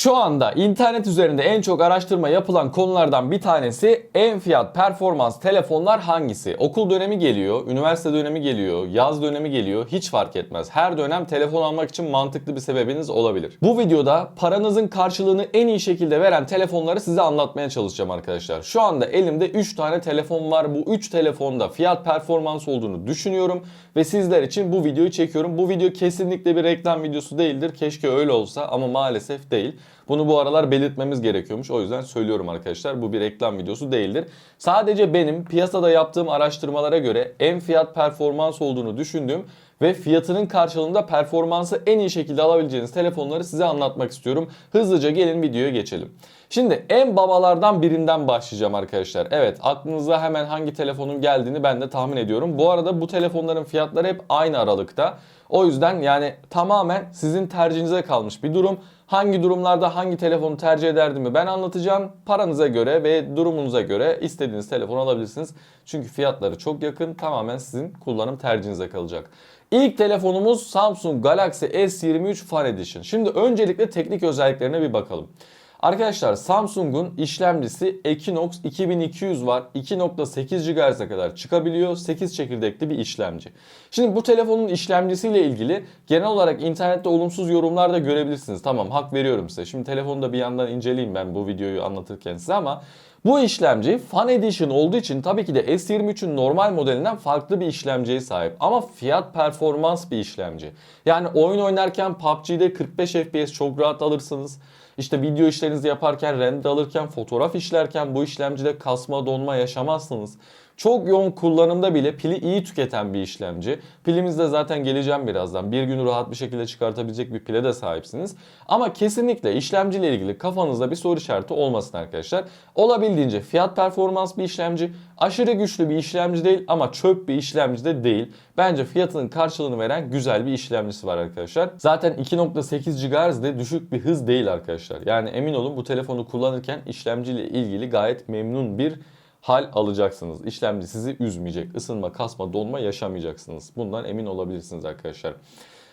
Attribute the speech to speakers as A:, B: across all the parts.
A: Şu anda internet üzerinde en çok araştırma yapılan konulardan bir tanesi en fiyat performans telefonlar hangisi? Okul dönemi geliyor, üniversite dönemi geliyor, yaz dönemi geliyor hiç fark etmez. Her dönem telefon almak için mantıklı bir sebebiniz olabilir. Bu videoda paranızın karşılığını en iyi şekilde veren telefonları size anlatmaya çalışacağım arkadaşlar. Şu anda elimde 3 tane telefon var. Bu 3 telefonda fiyat performans olduğunu düşünüyorum ve sizler için bu videoyu çekiyorum. Bu video kesinlikle bir reklam videosu değildir. Keşke öyle olsa ama maalesef değil. Bunu bu aralar belirtmemiz gerekiyormuş. O yüzden söylüyorum arkadaşlar. Bu bir reklam videosu değildir. Sadece benim piyasada yaptığım araştırmalara göre en fiyat performans olduğunu düşündüğüm ve fiyatının karşılığında performansı en iyi şekilde alabileceğiniz telefonları size anlatmak istiyorum. Hızlıca gelin videoya geçelim. Şimdi en babalardan birinden başlayacağım arkadaşlar. Evet aklınıza hemen hangi telefonun geldiğini ben de tahmin ediyorum. Bu arada bu telefonların fiyatları hep aynı aralıkta. O yüzden yani tamamen sizin tercihinize kalmış bir durum. Hangi durumlarda hangi telefonu tercih ederdiğimi ben anlatacağım. Paranıza göre ve durumunuza göre istediğiniz telefonu alabilirsiniz. Çünkü fiyatları çok yakın. Tamamen sizin kullanım tercihinize kalacak. İlk telefonumuz Samsung Galaxy S23 Fan Edition. Şimdi öncelikle teknik özelliklerine bir bakalım. Arkadaşlar Samsung'un işlemcisi Exynos 2200 var. 2.8 GHz'e kadar çıkabiliyor. 8 çekirdekli bir işlemci. Şimdi bu telefonun işlemcisiyle ilgili genel olarak internette olumsuz yorumlar da görebilirsiniz. Tamam hak veriyorum size. Şimdi telefonu da bir yandan inceleyeyim ben bu videoyu anlatırken size ama bu işlemci Fan Edition olduğu için tabii ki de S23'ün normal modelinden farklı bir işlemciye sahip. Ama fiyat performans bir işlemci. Yani oyun oynarken PUBG'de 45 FPS çok rahat alırsınız. İşte video işlerinizi yaparken, render alırken, fotoğraf işlerken bu işlemcide kasma, donma yaşamazsınız. Çok yoğun kullanımda bile pili iyi tüketen bir işlemci. Pilimizde zaten geleceğim birazdan. Bir günü rahat bir şekilde çıkartabilecek bir pile de sahipsiniz. Ama kesinlikle işlemciyle ilgili kafanızda bir soru işareti olmasın arkadaşlar. Olabildiğince fiyat performans bir işlemci. Aşırı güçlü bir işlemci değil ama çöp bir işlemci de değil. Bence fiyatının karşılığını veren güzel bir işlemcisi var arkadaşlar. Zaten 2.8 GHz de düşük bir hız değil arkadaşlar. Yani emin olun bu telefonu kullanırken işlemciyle ilgili gayet memnun bir hal alacaksınız. İşlemci sizi üzmeyecek. Isınma, kasma, donma yaşamayacaksınız. Bundan emin olabilirsiniz arkadaşlar.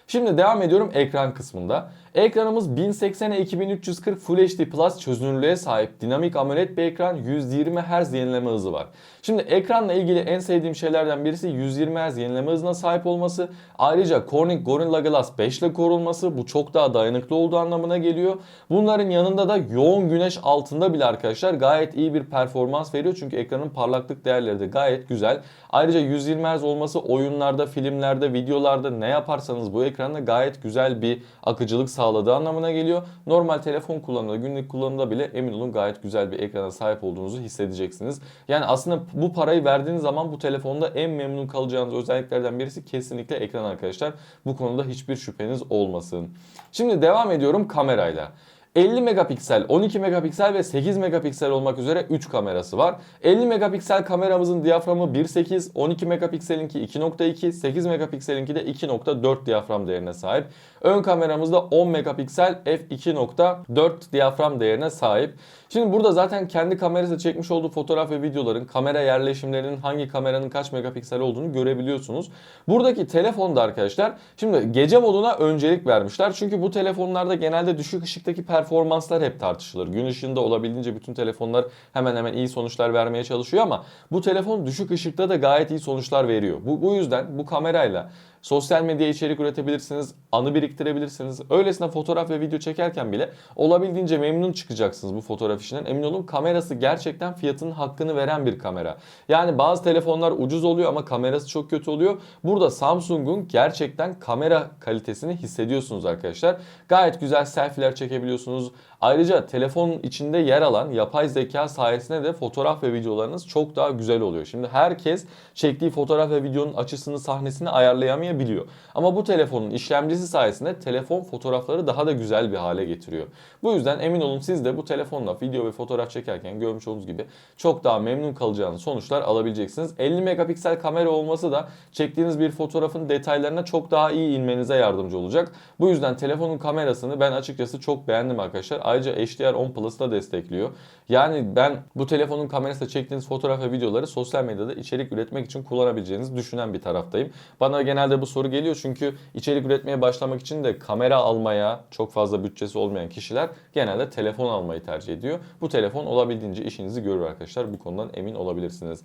A: Şimdi devam ediyorum ekran kısmında. Ekranımız 1080'e 2340 Full HD Plus çözünürlüğe sahip dinamik AMOLED bir ekran 120 Hz yenileme hızı var. Şimdi ekranla ilgili en sevdiğim şeylerden birisi 120 Hz yenileme hızına sahip olması. Ayrıca Corning Gorilla Glass 5 ile korunması bu çok daha dayanıklı olduğu anlamına geliyor. Bunların yanında da yoğun güneş altında bile arkadaşlar gayet iyi bir performans veriyor. Çünkü ekranın parlaklık değerleri de gayet güzel. Ayrıca 120 Hz olması oyunlarda, filmlerde, videolarda ne yaparsanız bu ekranda gayet güzel bir akıcılık sağladığı anlamına geliyor. Normal telefon kullanımında, günlük kullanımda bile emin olun gayet güzel bir ekrana sahip olduğunuzu hissedeceksiniz. Yani aslında bu parayı verdiğiniz zaman bu telefonda en memnun kalacağınız özelliklerden birisi kesinlikle ekran arkadaşlar. Bu konuda hiçbir şüpheniz olmasın. Şimdi devam ediyorum kamerayla. 50 megapiksel, 12 megapiksel ve 8 megapiksel olmak üzere 3 kamerası var. 50 megapiksel kameramızın diyaframı 1.8, 12 megapikselinki 2.2, 8 megapikselinki de 2.4 diyafram değerine sahip. Ön kameramızda 10 megapiksel f2.4 diyafram değerine sahip. Şimdi burada zaten kendi kamerası çekmiş olduğu fotoğraf ve videoların kamera yerleşimlerinin hangi kameranın kaç megapiksel olduğunu görebiliyorsunuz. Buradaki telefonda arkadaşlar şimdi gece moduna öncelik vermişler. Çünkü bu telefonlarda genelde düşük ışıktaki performanslar hep tartışılır. Gün ışığında olabildiğince bütün telefonlar hemen hemen iyi sonuçlar vermeye çalışıyor ama bu telefon düşük ışıkta da gayet iyi sonuçlar veriyor. Bu, bu yüzden bu kamerayla Sosyal medya içerik üretebilirsiniz, anı biriktirebilirsiniz. Öylesine fotoğraf ve video çekerken bile olabildiğince memnun çıkacaksınız bu fotoğraf işinden. Emin olun kamerası gerçekten fiyatının hakkını veren bir kamera. Yani bazı telefonlar ucuz oluyor ama kamerası çok kötü oluyor. Burada Samsung'un gerçekten kamera kalitesini hissediyorsunuz arkadaşlar. Gayet güzel selfie'ler çekebiliyorsunuz. Ayrıca telefonun içinde yer alan yapay zeka sayesinde de fotoğraf ve videolarınız çok daha güzel oluyor. Şimdi herkes çektiği fotoğraf ve videonun açısını, sahnesini ayarlayamayabiliyor. Ama bu telefonun işlemcisi sayesinde telefon fotoğrafları daha da güzel bir hale getiriyor. Bu yüzden emin olun siz de bu telefonla video ve fotoğraf çekerken görmüş olduğunuz gibi çok daha memnun kalacağınız sonuçlar alabileceksiniz. 50 megapiksel kamera olması da çektiğiniz bir fotoğrafın detaylarına çok daha iyi inmenize yardımcı olacak. Bu yüzden telefonun kamerasını ben açıkçası çok beğendim arkadaşlar. Ayrıca HDR10 Plus'ı da destekliyor. Yani ben bu telefonun kamerasıyla çektiğiniz fotoğraf ve videoları sosyal medyada içerik üretmek için kullanabileceğinizi düşünen bir taraftayım. Bana genelde bu soru geliyor çünkü içerik üretmeye başlamak için de kamera almaya çok fazla bütçesi olmayan kişiler genelde telefon almayı tercih ediyor. Bu telefon olabildiğince işinizi görür arkadaşlar. Bu konudan emin olabilirsiniz.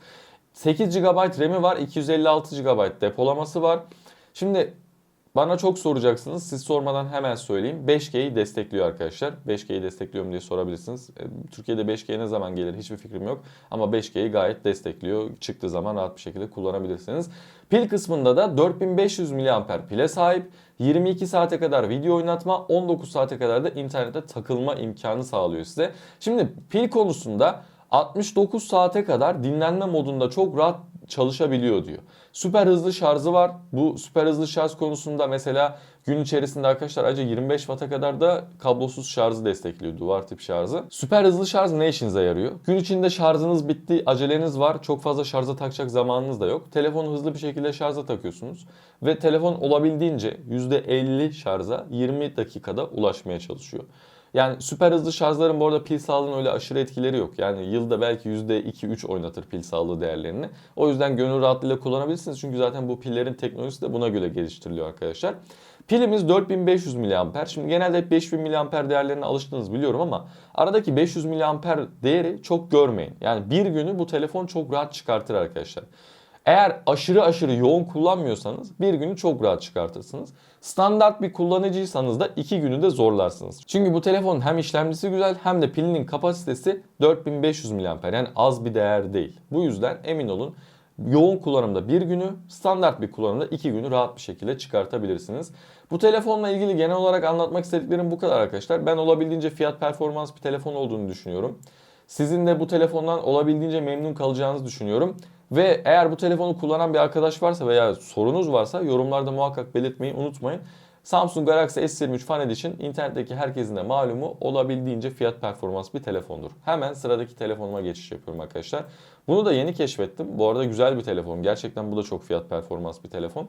A: 8 GB RAM'i var, 256 GB depolaması var. Şimdi bana çok soracaksınız. Siz sormadan hemen söyleyeyim. 5G'yi destekliyor arkadaşlar. 5G'yi destekliyor mu diye sorabilirsiniz. E, Türkiye'de 5G ne zaman gelir hiçbir fikrim yok. Ama 5G'yi gayet destekliyor. Çıktığı zaman rahat bir şekilde kullanabilirsiniz. Pil kısmında da 4500 mAh pile sahip. 22 saate kadar video oynatma, 19 saate kadar da internete takılma imkanı sağlıyor size. Şimdi pil konusunda 69 saate kadar dinlenme modunda çok rahat çalışabiliyor diyor. Süper hızlı şarjı var. Bu süper hızlı şarj konusunda mesela gün içerisinde arkadaşlar ayrıca 25 Watt'a kadar da kablosuz şarjı destekliyor. Duvar tip şarjı. Süper hızlı şarj ne işinize yarıyor? Gün içinde şarjınız bitti, aceleniz var. Çok fazla şarja takacak zamanınız da yok. Telefonu hızlı bir şekilde şarja takıyorsunuz. Ve telefon olabildiğince %50 şarja 20 dakikada ulaşmaya çalışıyor. Yani süper hızlı şarjların bu arada pil sağlığının öyle aşırı etkileri yok. Yani yılda belki %2-3 oynatır pil sağlığı değerlerini. O yüzden gönül rahatlığıyla kullanabilirsiniz. Çünkü zaten bu pillerin teknolojisi de buna göre geliştiriliyor arkadaşlar. Pilimiz 4500 mAh. Şimdi genelde hep 5000 mAh değerlerine alıştınız biliyorum ama aradaki 500 mAh değeri çok görmeyin. Yani bir günü bu telefon çok rahat çıkartır arkadaşlar. Eğer aşırı aşırı yoğun kullanmıyorsanız bir günü çok rahat çıkartırsınız. Standart bir kullanıcıysanız da iki günü de zorlarsınız. Çünkü bu telefonun hem işlemcisi güzel hem de pilinin kapasitesi 4500 mAh yani az bir değer değil. Bu yüzden emin olun yoğun kullanımda bir günü, standart bir kullanımda iki günü rahat bir şekilde çıkartabilirsiniz. Bu telefonla ilgili genel olarak anlatmak istediklerim bu kadar arkadaşlar. Ben olabildiğince fiyat performans bir telefon olduğunu düşünüyorum. Sizin de bu telefondan olabildiğince memnun kalacağınızı düşünüyorum. Ve eğer bu telefonu kullanan bir arkadaş varsa veya sorunuz varsa yorumlarda muhakkak belirtmeyi unutmayın. Samsung Galaxy S23 Fan Edition internetteki herkesin de malumu olabildiğince fiyat performans bir telefondur. Hemen sıradaki telefonuma geçiş yapıyorum arkadaşlar. Bunu da yeni keşfettim. Bu arada güzel bir telefon. Gerçekten bu da çok fiyat performans bir telefon.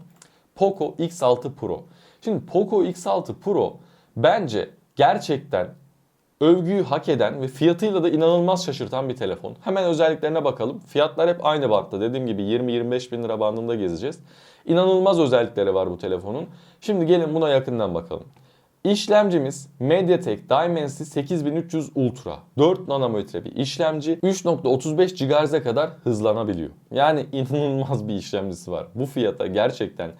A: Poco X6 Pro. Şimdi Poco X6 Pro bence gerçekten övgüyü hak eden ve fiyatıyla da inanılmaz şaşırtan bir telefon. Hemen özelliklerine bakalım. Fiyatlar hep aynı bantta. Dediğim gibi 20-25 bin lira bandında gezeceğiz. İnanılmaz özellikleri var bu telefonun. Şimdi gelin buna yakından bakalım. İşlemcimiz MediaTek Dimensity 8300 Ultra. 4 nanometre bir işlemci. 3.35 GHz'e kadar hızlanabiliyor. Yani inanılmaz bir işlemcisi var. Bu fiyata gerçekten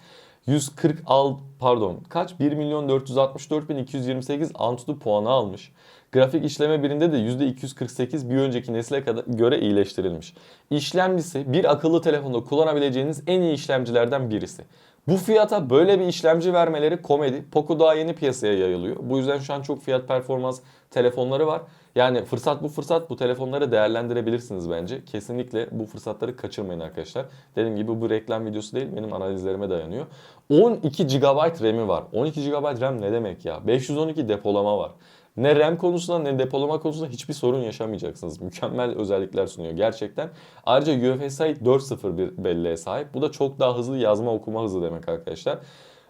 A: 140 al pardon kaç 1 milyon 464 bin 228 Antutu puanı almış. Grafik işleme birinde de %248 bir önceki nesile kadar göre iyileştirilmiş. İşlemcisi bir akıllı telefonda kullanabileceğiniz en iyi işlemcilerden birisi. Bu fiyata böyle bir işlemci vermeleri komedi. Poco daha yeni piyasaya yayılıyor. Bu yüzden şu an çok fiyat performans telefonları var. Yani fırsat bu fırsat bu telefonları değerlendirebilirsiniz bence. Kesinlikle bu fırsatları kaçırmayın arkadaşlar. Dediğim gibi bu reklam videosu değil benim analizlerime dayanıyor. 12 GB RAM'i var. 12 GB RAM ne demek ya? 512 depolama var. Ne RAM konusunda ne depolama konusunda hiçbir sorun yaşamayacaksınız. Mükemmel özellikler sunuyor gerçekten. Ayrıca UFSI 4.0 bir belleğe sahip. Bu da çok daha hızlı yazma okuma hızı demek arkadaşlar.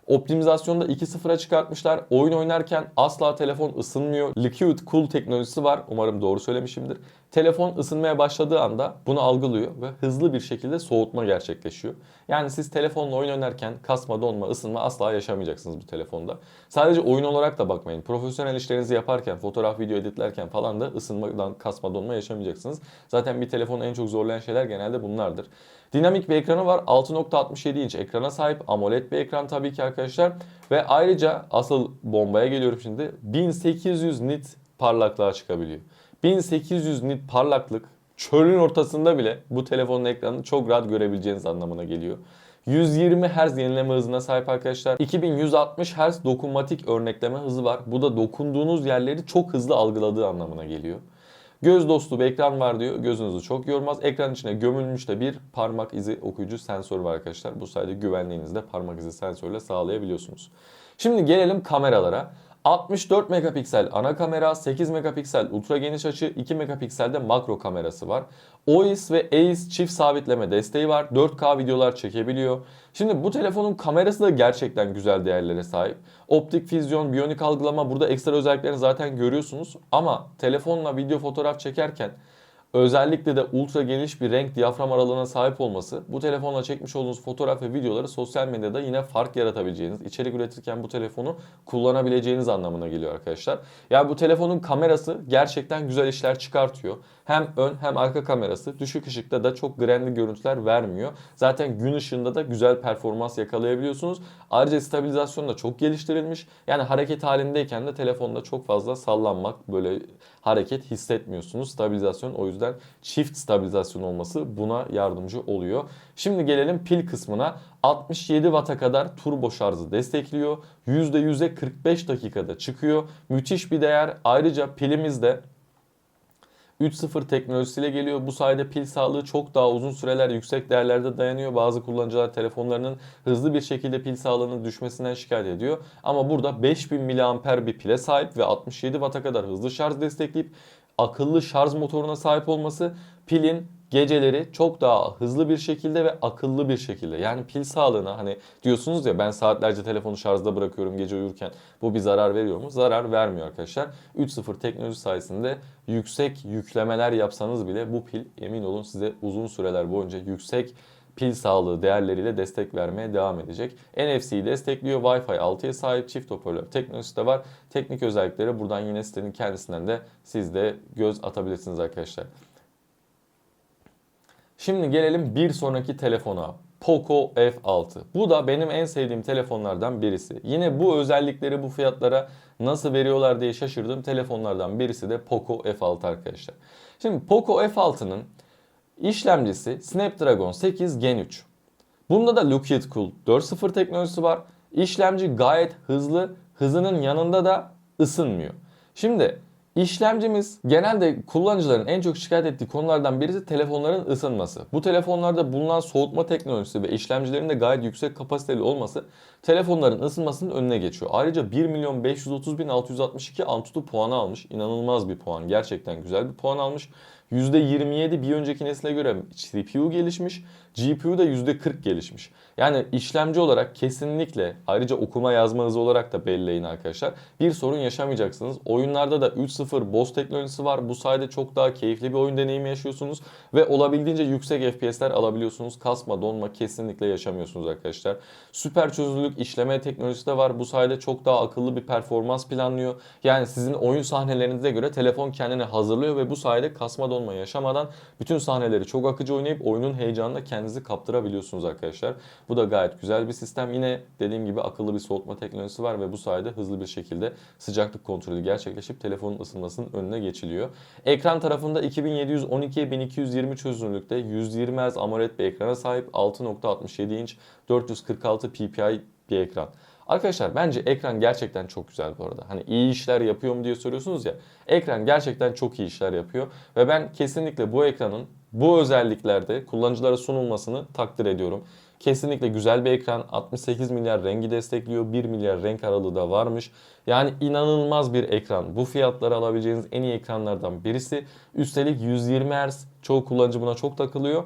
A: Optimizasyonda 2.0'a çıkartmışlar. Oyun oynarken asla telefon ısınmıyor. Liquid Cool teknolojisi var. Umarım doğru söylemişimdir. Telefon ısınmaya başladığı anda bunu algılıyor ve hızlı bir şekilde soğutma gerçekleşiyor. Yani siz telefonla oyun oynarken kasma, donma, ısınma asla yaşamayacaksınız bu telefonda. Sadece oyun olarak da bakmayın. Profesyonel işlerinizi yaparken, fotoğraf, video editlerken falan da ısınmadan, kasma, donma yaşamayacaksınız. Zaten bir telefonu en çok zorlayan şeyler genelde bunlardır. Dinamik bir ekranı var. 6.67 inç ekrana sahip. AMOLED bir ekran tabii ki arkadaşlar. Ve ayrıca asıl bombaya geliyorum şimdi. 1800 nit parlaklığa çıkabiliyor. 1800 nit parlaklık çölün ortasında bile bu telefonun ekranını çok rahat görebileceğiniz anlamına geliyor. 120 Hz yenileme hızına sahip arkadaşlar. 2160 Hz dokunmatik örnekleme hızı var. Bu da dokunduğunuz yerleri çok hızlı algıladığı anlamına geliyor. Göz dostu bir ekran var diyor. Gözünüzü çok yormaz. Ekran içine gömülmüş de bir parmak izi okuyucu sensör var arkadaşlar. Bu sayede güvenliğinizde parmak izi sensörüyle sağlayabiliyorsunuz. Şimdi gelelim kameralara. 64 megapiksel ana kamera, 8 megapiksel ultra geniş açı, 2 megapiksel de makro kamerası var. OIS ve EIS çift sabitleme desteği var. 4K videolar çekebiliyor. Şimdi bu telefonun kamerası da gerçekten güzel değerlere sahip. Optik füzyon, biyonik algılama burada ekstra özelliklerini zaten görüyorsunuz. Ama telefonla video fotoğraf çekerken Özellikle de ultra geniş bir renk diyafram aralığına sahip olması bu telefonla çekmiş olduğunuz fotoğraf ve videoları sosyal medyada yine fark yaratabileceğiniz, içerik üretirken bu telefonu kullanabileceğiniz anlamına geliyor arkadaşlar. Yani bu telefonun kamerası gerçekten güzel işler çıkartıyor. Hem ön hem arka kamerası düşük ışıkta da çok grandli görüntüler vermiyor. Zaten gün ışığında da güzel performans yakalayabiliyorsunuz. Ayrıca stabilizasyon da çok geliştirilmiş. Yani hareket halindeyken de telefonda çok fazla sallanmak, böyle hareket hissetmiyorsunuz. Stabilizasyon o yüzden çift stabilizasyon olması buna yardımcı oluyor. Şimdi gelelim pil kısmına. 67 Watt'a kadar turbo şarjı destekliyor. %100'e 45 dakikada çıkıyor. Müthiş bir değer. Ayrıca pilimizde 3.0 teknolojisiyle geliyor. Bu sayede pil sağlığı çok daha uzun süreler yüksek değerlerde dayanıyor. Bazı kullanıcılar telefonlarının hızlı bir şekilde pil sağlığının düşmesinden şikayet ediyor. Ama burada 5000 mAh bir pile sahip ve 67 Watt'a kadar hızlı şarj destekleyip akıllı şarj motoruna sahip olması pilin geceleri çok daha hızlı bir şekilde ve akıllı bir şekilde yani pil sağlığına hani diyorsunuz ya ben saatlerce telefonu şarjda bırakıyorum gece uyurken bu bir zarar veriyor mu? Zarar vermiyor arkadaşlar. 3.0 teknoloji sayesinde yüksek yüklemeler yapsanız bile bu pil emin olun size uzun süreler boyunca yüksek pil sağlığı değerleriyle destek vermeye devam edecek. NFC'yi destekliyor. Wi-Fi 6'ya sahip çift hoparlör teknolojisi de var. Teknik özellikleri buradan yine sitenin kendisinden de siz de göz atabilirsiniz arkadaşlar. Şimdi gelelim bir sonraki telefona. Poco F6. Bu da benim en sevdiğim telefonlardan birisi. Yine bu özellikleri bu fiyatlara nasıl veriyorlar diye şaşırdığım telefonlardan birisi de Poco F6 arkadaşlar. Şimdi Poco F6'nın işlemcisi Snapdragon 8 Gen 3. Bunda da Liquid Cool 4.0 teknolojisi var. İşlemci gayet hızlı. Hızının yanında da ısınmıyor. Şimdi İşlemcimiz genelde kullanıcıların en çok şikayet ettiği konulardan birisi telefonların ısınması. Bu telefonlarda bulunan soğutma teknolojisi ve işlemcilerin de gayet yüksek kapasiteli olması telefonların ısınmasının önüne geçiyor. Ayrıca 1 milyon 530 bin 662 Antutu puanı almış. İnanılmaz bir puan. Gerçekten güzel bir puan almış. %27 bir önceki nesile göre CPU gelişmiş. GPU da %40 gelişmiş. Yani işlemci olarak kesinlikle ayrıca okuma yazma hızı olarak da belleyin arkadaşlar. Bir sorun yaşamayacaksınız. Oyunlarda da 3.0 BOS teknolojisi var. Bu sayede çok daha keyifli bir oyun deneyimi yaşıyorsunuz. Ve olabildiğince yüksek FPS'ler alabiliyorsunuz. Kasma, donma kesinlikle yaşamıyorsunuz arkadaşlar. Süper çözünürlük işleme teknolojisi de var. Bu sayede çok daha akıllı bir performans planlıyor. Yani sizin oyun sahnelerinize göre telefon kendini hazırlıyor ve bu sayede kasma donma yaşamadan bütün sahneleri çok akıcı oynayıp oyunun heyecanına kendinizi kaptırabiliyorsunuz arkadaşlar. Bu da gayet güzel bir sistem. Yine dediğim gibi akıllı bir soğutma teknolojisi var ve bu sayede hızlı bir şekilde sıcaklık kontrolü gerçekleşip telefonun ısınmasının önüne geçiliyor. Ekran tarafında 2712 1220 çözünürlükte 120 Hz AMOLED bir ekrana sahip 6.67 inç 446 ppi bir ekran. Arkadaşlar bence ekran gerçekten çok güzel bu arada. Hani iyi işler yapıyor mu diye soruyorsunuz ya. Ekran gerçekten çok iyi işler yapıyor. Ve ben kesinlikle bu ekranın bu özelliklerde kullanıcılara sunulmasını takdir ediyorum. Kesinlikle güzel bir ekran. 68 milyar rengi destekliyor. 1 milyar renk aralığı da varmış. Yani inanılmaz bir ekran. Bu fiyatları alabileceğiniz en iyi ekranlardan birisi. Üstelik 120 Hz. Çoğu kullanıcı buna çok takılıyor.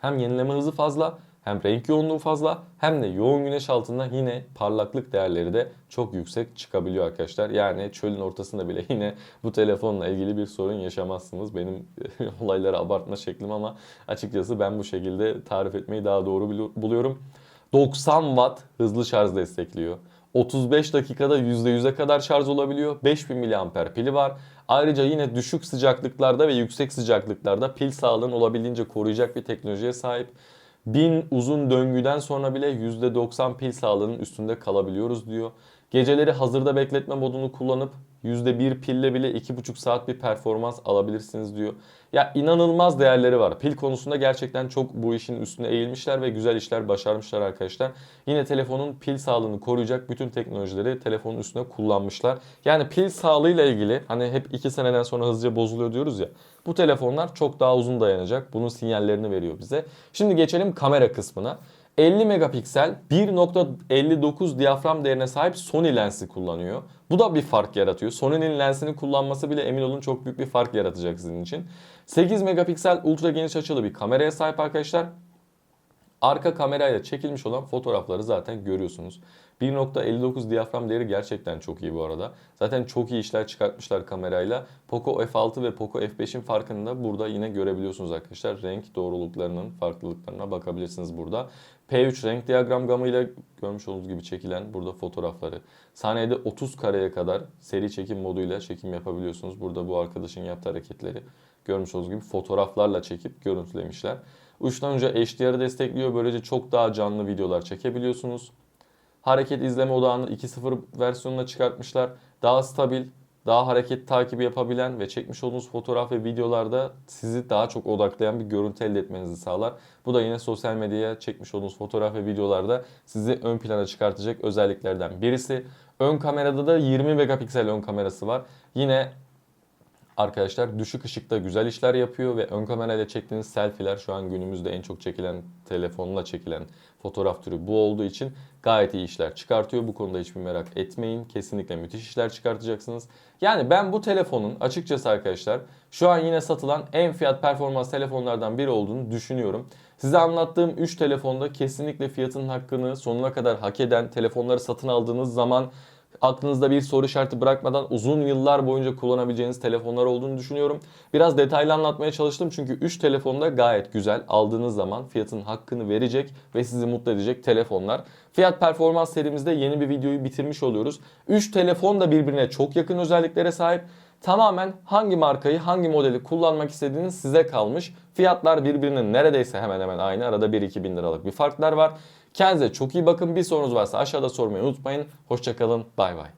A: Hem yenileme hızı fazla hem renk yoğunluğu fazla hem de yoğun güneş altında yine parlaklık değerleri de çok yüksek çıkabiliyor arkadaşlar. Yani çölün ortasında bile yine bu telefonla ilgili bir sorun yaşamazsınız. Benim olayları abartma şeklim ama açıkçası ben bu şekilde tarif etmeyi daha doğru buluyorum. 90 watt hızlı şarj destekliyor. 35 dakikada %100'e kadar şarj olabiliyor. 5000 mAh pili var. Ayrıca yine düşük sıcaklıklarda ve yüksek sıcaklıklarda pil sağlığını olabildiğince koruyacak bir teknolojiye sahip. 1000 uzun döngüden sonra bile %90 pil sağlığının üstünde kalabiliyoruz diyor. Geceleri hazırda bekletme modunu kullanıp %1 pille bile 2,5 saat bir performans alabilirsiniz diyor. Ya inanılmaz değerleri var. Pil konusunda gerçekten çok bu işin üstüne eğilmişler ve güzel işler başarmışlar arkadaşlar. Yine telefonun pil sağlığını koruyacak bütün teknolojileri telefonun üstüne kullanmışlar. Yani pil sağlığıyla ilgili hani hep 2 seneden sonra hızlıca bozuluyor diyoruz ya. Bu telefonlar çok daha uzun dayanacak. Bunun sinyallerini veriyor bize. Şimdi geçelim kamera kısmına. 50 megapiksel 1.59 diyafram değerine sahip Sony lensi kullanıyor. Bu da bir fark yaratıyor. Sony'nin lensini kullanması bile emin olun çok büyük bir fark yaratacak sizin için. 8 megapiksel ultra geniş açılı bir kameraya sahip arkadaşlar. Arka kamerayla çekilmiş olan fotoğrafları zaten görüyorsunuz. 1.59 diyafram değeri gerçekten çok iyi bu arada. Zaten çok iyi işler çıkartmışlar kamerayla. Poco F6 ve Poco F5'in farkını da burada yine görebiliyorsunuz arkadaşlar. Renk doğruluklarının farklılıklarına bakabilirsiniz burada. P3 renk diyagram gamıyla görmüş olduğunuz gibi çekilen burada fotoğrafları. Saniyede 30 kareye kadar seri çekim moduyla çekim yapabiliyorsunuz. Burada bu arkadaşın yaptığı hareketleri görmüş olduğunuz gibi fotoğraflarla çekip görüntülemişler. Uçtan uca HDR'ı destekliyor. Böylece çok daha canlı videolar çekebiliyorsunuz. Hareket izleme odağını 2.0 versiyonuna çıkartmışlar. Daha stabil, daha hareket takibi yapabilen ve çekmiş olduğunuz fotoğraf ve videolarda sizi daha çok odaklayan bir görüntü elde etmenizi sağlar. Bu da yine sosyal medyaya çekmiş olduğunuz fotoğraf ve videolarda sizi ön plana çıkartacak özelliklerden birisi. Ön kamerada da 20 megapiksel ön kamerası var. Yine arkadaşlar düşük ışıkta güzel işler yapıyor ve ön kamerayla çektiğiniz selfie'ler şu an günümüzde en çok çekilen telefonla çekilen fotoğraf türü bu olduğu için gayet iyi işler çıkartıyor. Bu konuda hiçbir merak etmeyin. Kesinlikle müthiş işler çıkartacaksınız. Yani ben bu telefonun açıkçası arkadaşlar şu an yine satılan en fiyat performans telefonlardan biri olduğunu düşünüyorum. Size anlattığım 3 telefonda kesinlikle fiyatının hakkını sonuna kadar hak eden telefonları satın aldığınız zaman aklınızda bir soru işareti bırakmadan uzun yıllar boyunca kullanabileceğiniz telefonlar olduğunu düşünüyorum. Biraz detaylı anlatmaya çalıştım çünkü 3 telefonda gayet güzel. Aldığınız zaman fiyatın hakkını verecek ve sizi mutlu edecek telefonlar. Fiyat performans serimizde yeni bir videoyu bitirmiş oluyoruz. 3 telefon da birbirine çok yakın özelliklere sahip. Tamamen hangi markayı, hangi modeli kullanmak istediğiniz size kalmış. Fiyatlar birbirinin neredeyse hemen hemen aynı. Arada 1-2 bin liralık bir farklar var. Kendinize çok iyi bakın. Bir sorunuz varsa aşağıda sormayı unutmayın. Hoşçakalın. Bay bay.